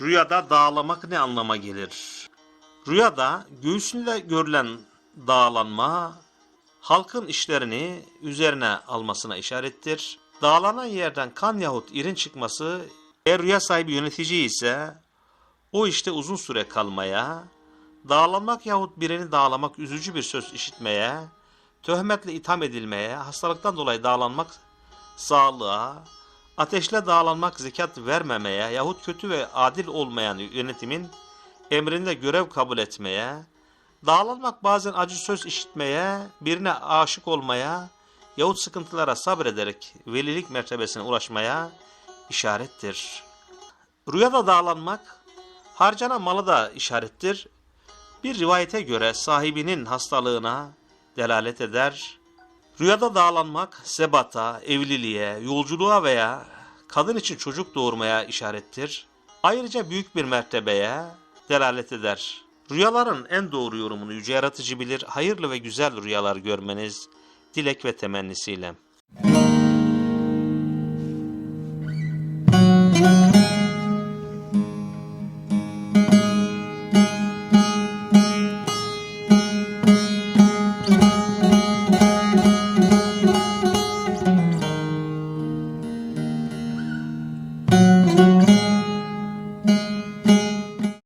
Rüyada dağlamak ne anlama gelir? Rüyada göğsünde görülen dağlanma, halkın işlerini üzerine almasına işarettir. Dağlanan yerden kan yahut irin çıkması, eğer rüya sahibi yönetici ise o işte uzun süre kalmaya, dağlanmak yahut birini dağlamak üzücü bir söz işitmeye, töhmetle itham edilmeye, hastalıktan dolayı dağlanmak sağlığa, ateşle dağlanmak zekat vermemeye yahut kötü ve adil olmayan yönetimin emrinde görev kabul etmeye, dağlanmak bazen acı söz işitmeye, birine aşık olmaya yahut sıkıntılara sabrederek velilik mertebesine ulaşmaya işarettir. Rüyada dağlanmak, harcanan malı da işarettir. Bir rivayete göre sahibinin hastalığına delalet eder. Rüyada dağlanmak, sebata, evliliğe, yolculuğa veya kadın için çocuk doğurmaya işarettir. Ayrıca büyük bir mertebeye delalet eder. Rüyaların en doğru yorumunu yüce yaratıcı bilir. Hayırlı ve güzel rüyalar görmeniz dilek ve temennisiyle.